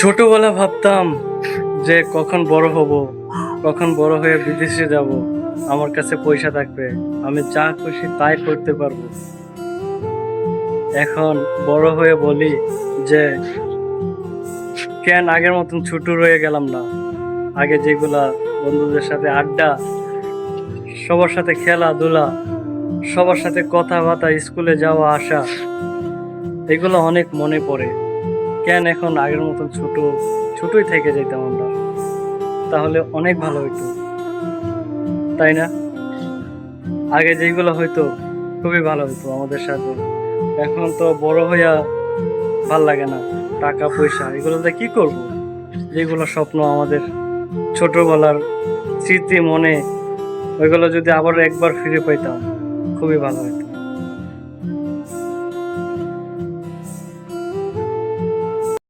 ছোটবেলা ভাবতাম যে কখন বড় হব, কখন বড় হয়ে বিদেশে যাব, আমার কাছে পয়সা থাকবে, আমি যা খুশি তাই করতে পারব। এখন বড় হয়ে বলি যে, কেন আগের মতন ছোট রয়ে গেলাম না? আগে যেগুলা বন্ধুদের সাথে আড্ডা, সবার সাথে খেলাধুলা, সবার সাথে কথাবার্তা, স্কুলে যাওয়া, আসা, এগুলো অনেক মনে পড়ে। কেন এখন আগের মতন ছোট, ছোটই থেকে যেতাম আমরা? তাহলে অনেক ভালো হইতো। তাই না? আগে যেগুলো হয়তো খুবই ভালো হতো আমাদের সাথে। এখন তো বড় হইয়া ভালো লাগে না। টাকা, পয়সা এগুলোতে কি করব? যেগুলো স্বপ্ন আমাদের ছোটবেলার স্মৃতি, মনে, ওইগুলো যদি আবার একবার ফিরে পাইতাম, খুবই ভালো হতো